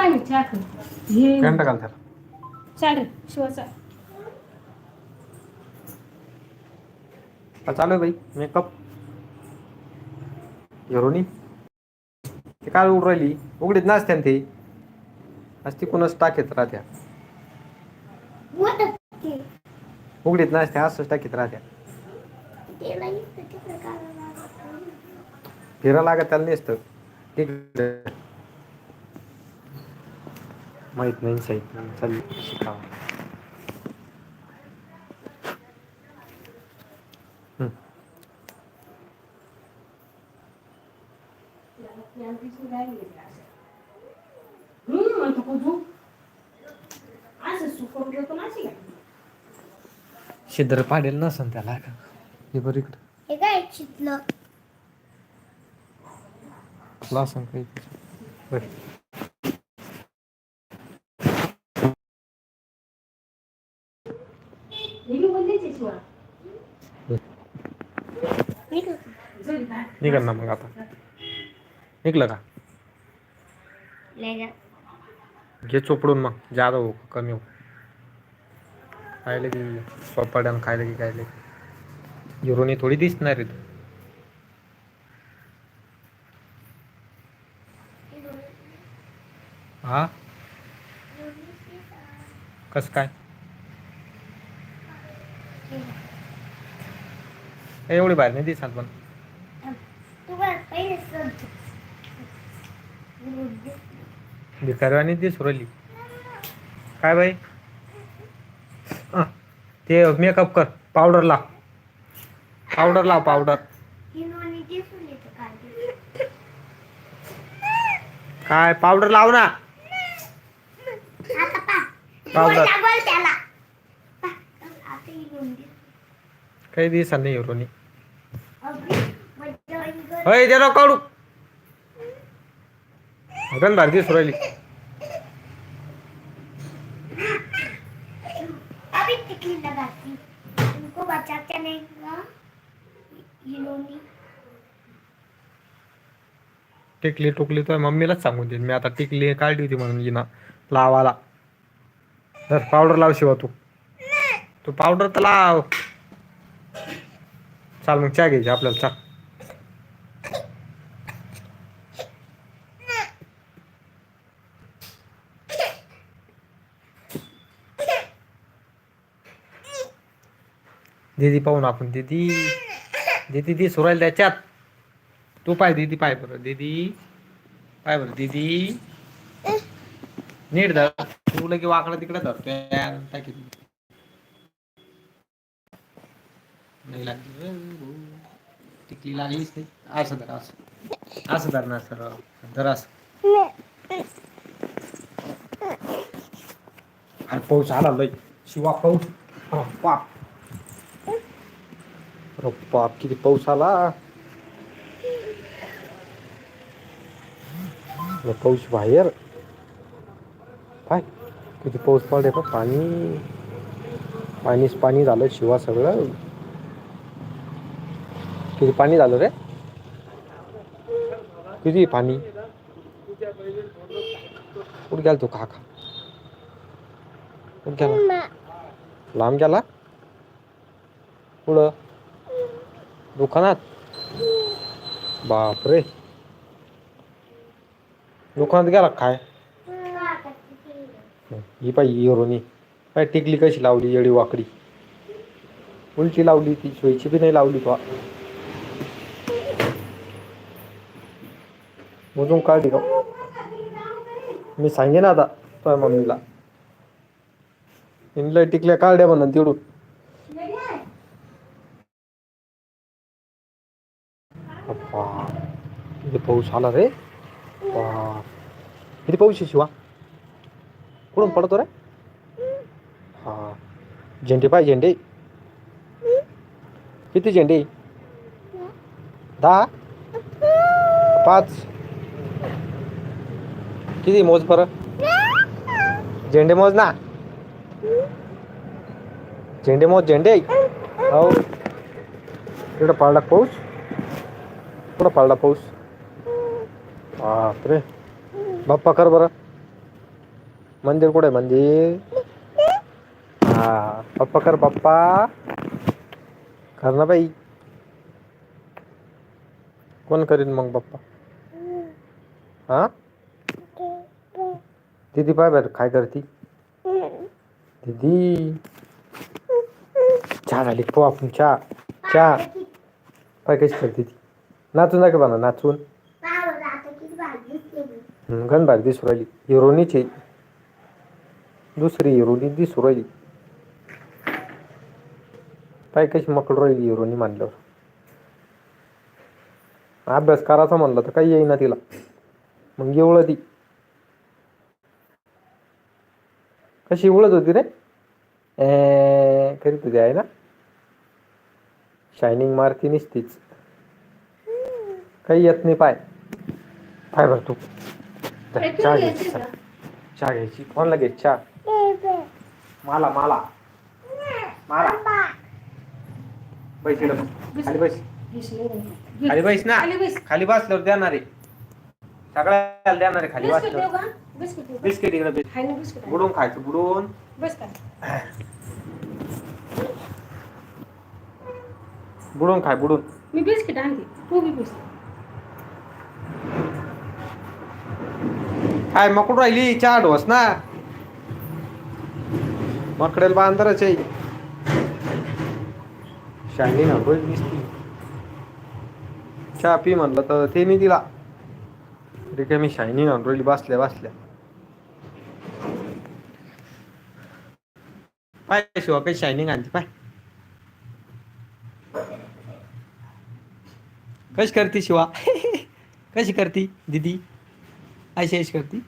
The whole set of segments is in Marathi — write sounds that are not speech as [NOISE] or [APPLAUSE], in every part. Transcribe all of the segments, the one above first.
पाणी. हे घंटा घाल त्याला. चालेल शिवाचा हा, चालू आहे बाई मेकअप हिरोनी ते काय उड राहिली? उघडीत नसते ना ते आज तिकूनच टाकीत राहत्या. उघडीत नसते असंच टाकीत राहत्या. फिरा लागत. त्याला नसतं. ठीक माहीत नाही साहित नाही. चालली शिकावं. असं? शिद्र पाडेल नसन त्याला. का हे बरं इकडं. हे काय चितलं तुला सांग काही. बरं हे मी बोललेच शिवा मी का- जरी काय. निघाल ना मग आता. निघलं का? का? घे चोपडून मग जादा हो कमी हो. खायला की पपाड्यानं खायला की खायला हिरोनी थोडी दिसणार आहे तू. हा? कस काय? एवढी बाहेर नाही दिसत पण तू बघ, पहिले सर. भिकारीवानी दिसू राहिली काय बाई ते मेकअप कर पावडर लाव पावडर लाव पावडर काय. पावडर लाव ना. पावडर. काही दिसत नाही येईल. होय काढू गण भारी दिसू राहिली अभी टिकली लगाती उनको बचाते नहीं हिरोनी टिकली टुकली तर मम्मीलाच सांगून देईन. मी आता टिकली काढली होती म्हणून जिना लावाला तर पावडर लाव शिवा तू. तू पावडर तर लाव. चाल मग चहा घ्यायची आपल्याला चहा. दीदी पाहून आपण दीदी. दीदी दी सुरायला त्याच्यात तू पाय दीदी पाय बरं. दीदी पाय बरं दीदी. नीट धर. तू लगे वाकडं तिकडे धरतोय. टाकी नाही लागली टिकली लागलीच नाही. असं धर असं. असं धर ना सर. धर असं. अरे पाऊस आला लय शिवा पाऊस. बाप बाप किती पाऊस आला. पाऊस बाहेर. काय किती पाऊस पडले पण पाणी. पाणीच पाणी झालं शिवा सगळं. किती पाणी झालं रे? किती पाणी? कुठं गेला तो काका? कुठं गेला? लांब गेला? पुढं दुकानात? बापरे. दुकानात गेला काय? ही पाहिजे हिरोनी. काय टिकली कशी लावली येडी वाकडी? उलटी लावली ती सोयीची बी नाही लावली तो. मोजून काढली का? मी सांगेन आता तुझ्या मम्मीला. इंगल्या टिकल्या काढ्या म्हणून तिडून अप्पा किती पाऊस आला रे. बाप. किती पाऊस आहे शिवा. कुठून पडतो रे? हा. झेंडे पाय झेंडे. किती झेंडे? दहा? पाच? किती मोज बरं? झेंडे मोज ना. झेंडे मोज झेंडे. हो. इकडं पडला पाऊस. कुठं पडला पाऊस. बापरे. बाप्पा कर बरं. मंदिर कुठे मंदिर? हा पप्पा कर पप्पा कर ना बाई. कोण करीन मग पप्पा हा? दीदी पाय बर काय करती? दीदी. चहा झाली पो आपण चहा. चहा. पाय कशी करते ती? नाचून दाखव बना नाचून. घन गण दिसू राहिली. हिरोनीची दुसरी हिरोनी दिसू राहिली. पाय कशी मकड राहिली हिरोनी मानल्यावर. अभ्यास करायचा म्हणलं तर काही येईना तिला. मग एवढं ती. कशी उळत होती रे? ए करीत होती आहे ना? शायनिंग मारती नसतीच. काही येत नाही पाय. पाय भर तू. चहा घ्यायची चहा. घ्यायची. कोणला घ्यायची चहा. मला मला. मला. बैस इकडं. खाली बैस. खाली बैस ना. खाली बैस. खाली बसल्यावर देणार आहे. सगळ्याला देणार आहे खाली बिस्किट देऊ बसल्यावर. का? बिस्किट देऊ का? बिस्किट इकडे बिस्किट. हाय ना बिस्किट आहे. बुडून खायचं बुडून. बस का? बुडून खाय बुडून. मी बिस्किट आणते. तू बी बिस्किट काय मकड राहिली चहा ढोस ना. मकडेल बांधरच आहे. शायनी ना रोज दिसती. चहा पी म्हणलं तर ते नाही दिला. काय मी शायनी ना बसल्या बसल्या. पाय शिवा काही शायनिंग आणते पाय. कशी करते शिवा? [LAUGHS] कशी करती दीदी? अशी अशी करती हॅट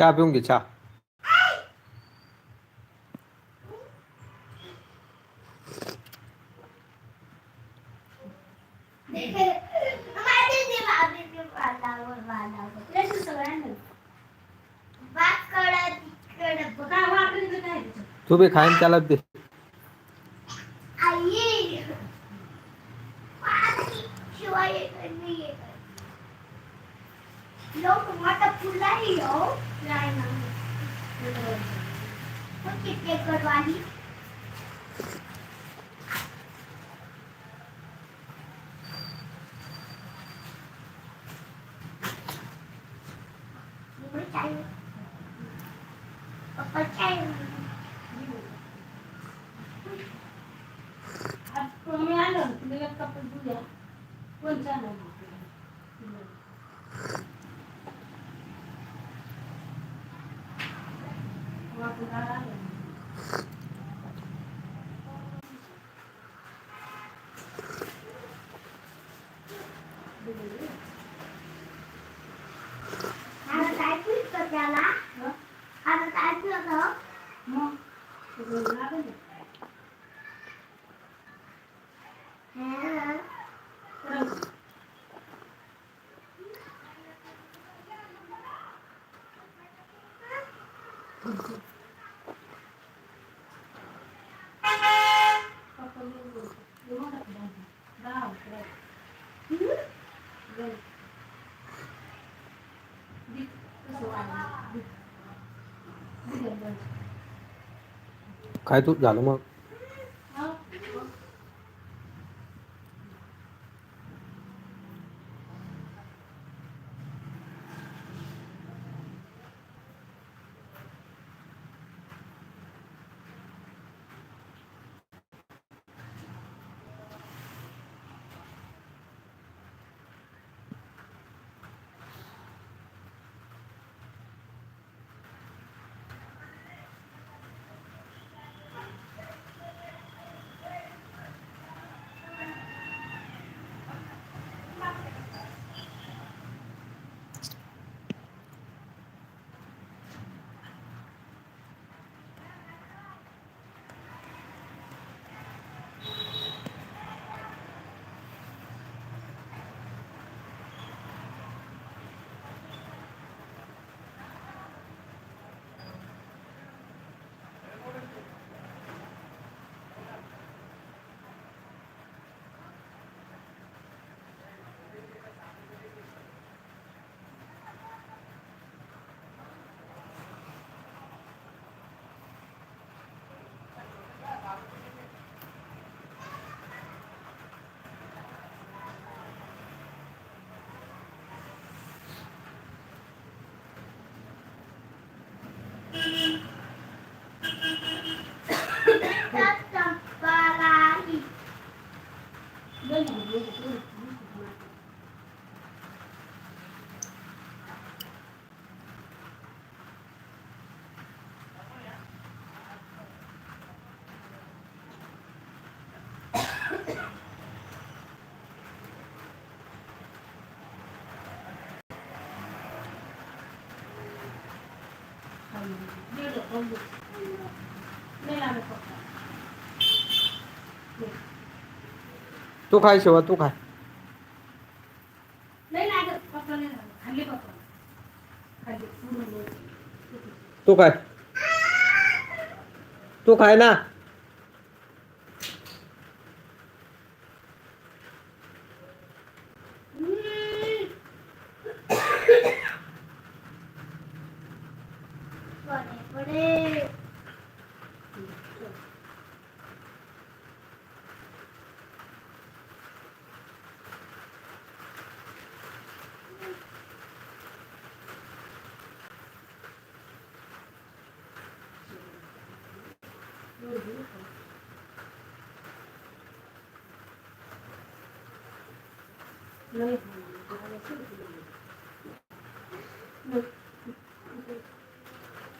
चहा पिऊन घे चहा त्याचं सगळं तू बी खाईन त्याला दे लोक मोठा फुला हो नाही ना मग किती करवाली पप्पा चाय आज तुम्ही आलं तुला एक कप दूध द्या कोण चाललं वाटून आलं आता काय पीठ कर त्याला हं? आता काय पीठ होतं? मग सगळं लागलं ना. हं. रंग. पप्पा येऊन बोलतो. येऊ नका दादा. दहा अकरा. जाऊ. दे. कसं वाटलं? दे. दे द्या, द्या. काय तू झालं मग तू खाय शिवा तू खाय. तू खाय. तू खाय ना. これ。何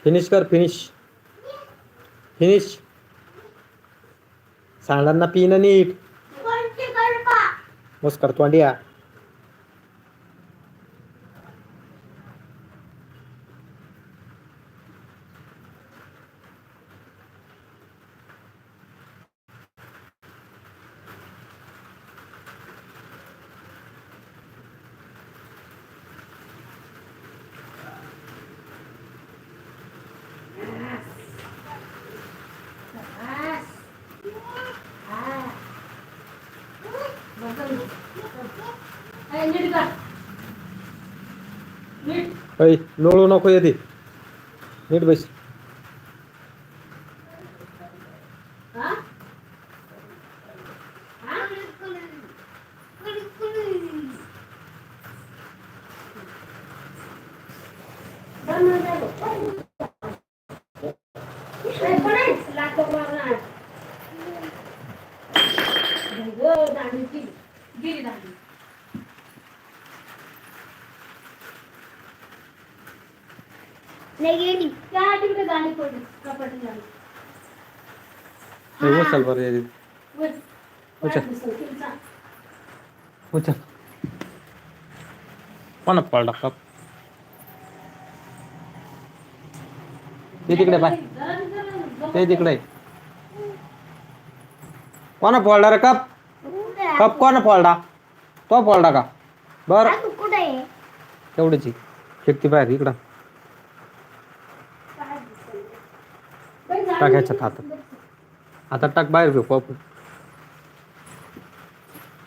फिनिश कर फिनिश फिनिश सांडांना पिणं नीट. कोणती गडबा बस कर तोंडिया बस. हा. बघ. ए, नीट कर. नीट. ऐ लोळू नको येते नीट बस हा? हा? बंद हो जाओ. ए, पडाय. लातो मारणार. गं, दाढी गेली. गेली दाढी. नाही गेली त्या तिकडे दाढी पडली कपाटी झाली हे। उचल बरं येते वर. अच्छा. वर दिसलं, तुमचा. उचल कोणा पडला कप ते तिकडे पाय ते तिकडे कोणा फोडला रे कप कप कोणा फोडला तो फोडला का बर। तू कुठे आहे तेवढीची फेकती बाहेर इकडं टाक ह्याच्यात हातात आता टाक बाहेर घेऊ कप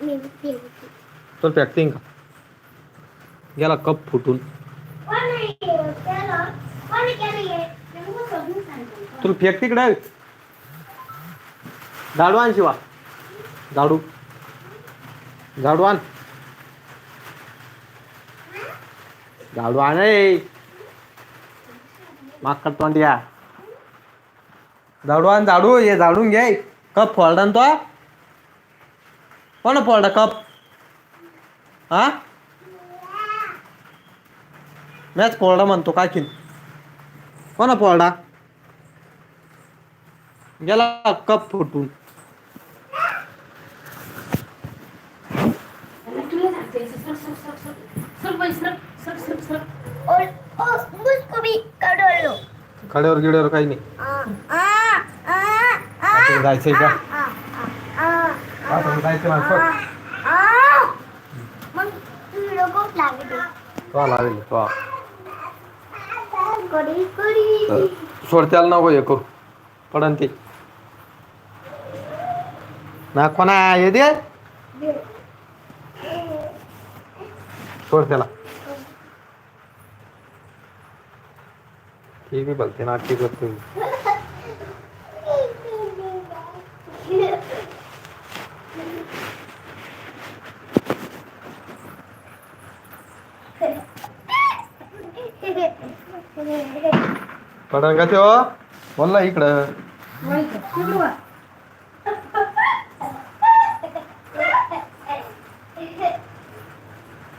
मी बघते, बघते. तो फेकतीन का गेला कप फुटून? त्याला- केलं हे? सांगते. तुला फेक तिकडे झाडू आण शिवा झाडू झाडू आण झाडू आण रे माकड तोंडिया झाडू आण झाडू हे झाडून घे कप फोडला तो कोण फोडला कप हा मॅच फोडला म्हणतो काकीन कोण फोडला गेला कप फुटून खड्यावर गिड्यावर काही नाही जायचंय का? आता जायचं ना, सोड. आ, तो लागेल तो सोड त्याला नको हे करू पडन ते ना कोणा हे दे सोड त्याला ती बी बोलते ना ती करते पडन का त्यो बोलला इकडं. वळी कर, तिकडं वळ.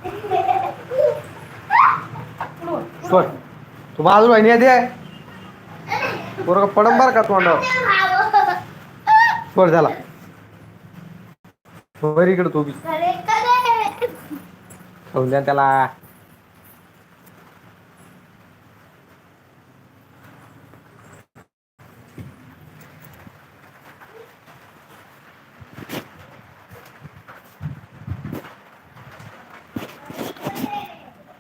तिकडं वळ. सोड तू बाजू आहे दे बरोबर पडन बर का तोंडावर? सोड त्याला वर इकडं तू बी. त्याला.